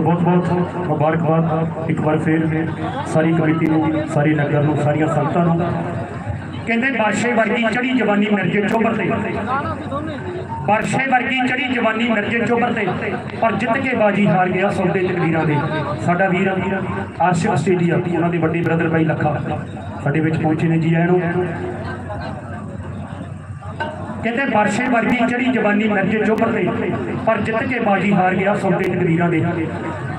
ਬਹੁਤ ਬਹੁਤ ਮੁਬਾਰਕਬਾਦ ਇੱਕ ਵਾਰ ਫੇਰ ਸਾਰੀ ਕਮੇਟੀ ਨੂੰ, ਸਾਰੀ ਨਗਰ ਨੂੰ, ਸਾਰੀਆਂ ਸੰਗਤਾਂ ਨੂੰ। ਕਹਿੰਦੇ ਬਾਦਸ਼ਾਹ ਵਰਗੀ ਚੜੀ ਜਵਾਨੀ ਮਿਰਜੇ ਚੋਬਰ ਤੇ। ਬਾਦਸ਼ਾਹ ਵਰਗੀ ਚੜੀ ਜਵਾਨੀ ਮਿਰਜੇ ਚੋਬਰ ਤੇ। ਪਰ ਜਿੱਤ ਕੇ ਬਾਜੀ ਹਾਰ ਗਿਆ ਸੌਦੇ ਤਕਦੀਰਾਂ ਦੇ। ਸਾਡਾ ਵੀਰ ਆਸ਼ਿਕ ਆਸਟ੍ਰੇਲੀਆ ਉਹਨਾਂ ਦੇ ਵੱਡੇ ਬ੍ਰਦਰ ਭਾਈ ਲੱਖਾ। ਸਾਡੇ ਵਿੱਚ ਪਹੁੰਚੇ ਨੇ ਜੀ ਆਇਆਂ ਨੂੰ ਕਹਿੰਦੇ ਬਾਦਸ਼ਾਹ ਵਰਗੀ ਚੜੀ ਜਵਾਨੀ ਮਿਰਜੇ ਚੋਬਰ ਤੇ, ਪਰ ਜਿੱਤ ਕੇ ਬਾਜੀ ਹਾਰ ਗਿਆ ਸੌਦੇ ਤਕਦੀਰਾਂ ਦੇ।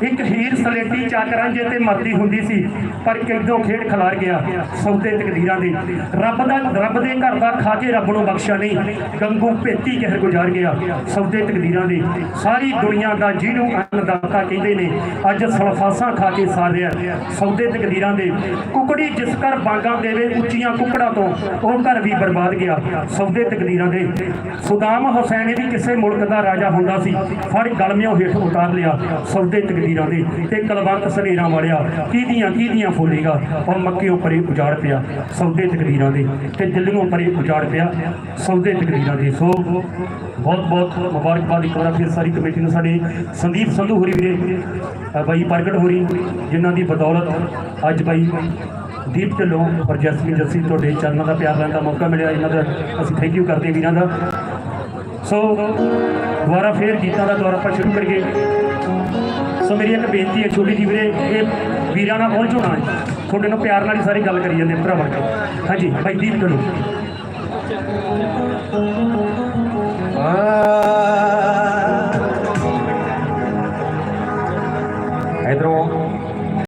ਇੱਕ ਹੀਰ ਸਲੇਟੀ ਚੱਕ ਰਾਂਝੇ ਤੇ ਮਰਦੀ ਹੁੰਦੀ ਸੀ, ਪਰ ਕਿਦੋਂ ਖੇਡ ਖਿਲਾਰ ਗਿਆ ਸੌਦੇ ਤਕਦੀਰਾਂ ਦੇ। ਰੱਬ ਦਾ ਰੱਬ ਦੇ ਘਰ ਦਾ ਖਾ ਕੇ ਰੱਬ ਨੂੰ ਬਖਸ਼ਿਆ ਨਹੀਂ, ਗੰਗੂ ਭੇਤੀ ਕਹਿਰ ਗੁਜ਼ਾਰ ਗਿਆ ਸੌਦੇ ਤਕਦੀਰਾਂ ਦੇ। ਸਾਰੀ ਦੁਨੀਆ ਦਾ ਜਿਹਨੂੰ ਅੰਨਦਾਤਾ ਕਹਿੰਦੇ ਨੇ, ਅੱਜ ਸਲਫਾਸਾਂ ਖਾ ਕੇ ਸਾਰਿਆ ਸੌਦੇ ਤਕਦੀਰਾਂ ਦੇ। ਕੁਕੜੀ ਜਿਸ ਘਰ ਬਾਗਾਂ ਦੇਵੇ ਉੱਚੀਆਂ ਕੁਕੜਾਂ ਤੋਂ, ਉਹ ਘਰ ਵੀ ਬਰਬਾਦ ਗਿਆ ਸੌਦੇ ਤਕਦੀਰਾਂ ਦੇ। ਸੁਦਾਮ ਹੁਸੈਨ ਵੀ ਕਿਸੇ ਮੁਲਕ ਦਾ ਰਾਜਾ ਹੁੰਦਾ ਸੀ, ਫੜ ਗਲਮਿਓ ਹੇਠ ਉਤਾਰ ਲਿਆ ਸੌਦੇ ਤਕਦੀਰਾਂ ਦੇ ਤੇ ਕਲਵੰਤ ਸਨੇਰਾਂ ਵਾਲਿਆ ਕਿਹਦੀਆਂ ਕਿਹਦੀਆਂ ਫੋਲੇਗਾ ਔਰ ਮੱਕਿਓਂ ਪਰੇ ਉਜਾੜ ਪਿਆ, ਸੌਦੇ ਤਕਦੀਰਾਂ ਦੇ। ਤੇ ਦਿੱਲੀੋਂ ਪਰੇ ਉਜਾੜ ਪਿਆ, ਸੌਦੇ ਤਕਦੀਰਾਂ ਦੇ। ਸੋ ਬਹੁਤ ਬਹੁਤ ਮੁਬਾਰਕਬਾਦ ਇੱਕ ਵਾਰ ਫਿਰ ਸਾਰੀ ਕਮੇਟੀ ਨੂੰ, ਸਾਡੇ ਸੰਦੀਪ ਸੰਧੂ ਹੋਰੀ ਵੀਰੇ ਬਾਈ ਪ੍ਰਗਟ ਹੋਰੀ, ਜਿਨ੍ਹਾਂ ਦੀ ਬਦੌਲਤ ਅੱਜ ਬਾਈ ਦੀਪ ਢਿੱਲੋਂ ਔਰ ਜਸਮੀਨ ਜੱਸੀ ਤੁਹਾਡੇ ਚਰਨਾਂ ਦਾ ਪਿਆਰ ਲੈਣ ਦਾ ਮੌਕਾ ਮਿਲਿਆ। ਇਹਨਾਂ ਦਾ ਅਸੀਂ ਥੈਂਕ ਯੂ ਕਰਦੇ ਹਾਂ ਵੀਰਾਂ ਦਾ। ਸੋ ਦੁਬਾਰਾ ਫੇਰ ਗੀਤਾਂ ਦਾ ਦੌਰ ਆਪਾਂ ਸ਼ੁਰੂ ਕਰੀਏ। ਸੋ ਮੇਰੀ ਇੱਕ ਬੇਨਤੀ ਹੈ ਛੋਟੀ ਜਿਹੀ ਵੀਰੇ, ਇਹ ਵੀਰਾਂ ਨਾਲ ਪਹੁੰਚ ਹੋਣਾ ਹੈ ਤੁਹਾਡੇ ਨਾਲ ਪਿਆਰ ਨਾਲ ਹੀ ਸਾਰੀ ਗੱਲ ਕਰੀ ਜਾਂਦੇ ਭਰਾਵਾਂ ਬਣ ਹਾਂਜੀ, ਭਾਈ ਦੀਪ ਕਰੋ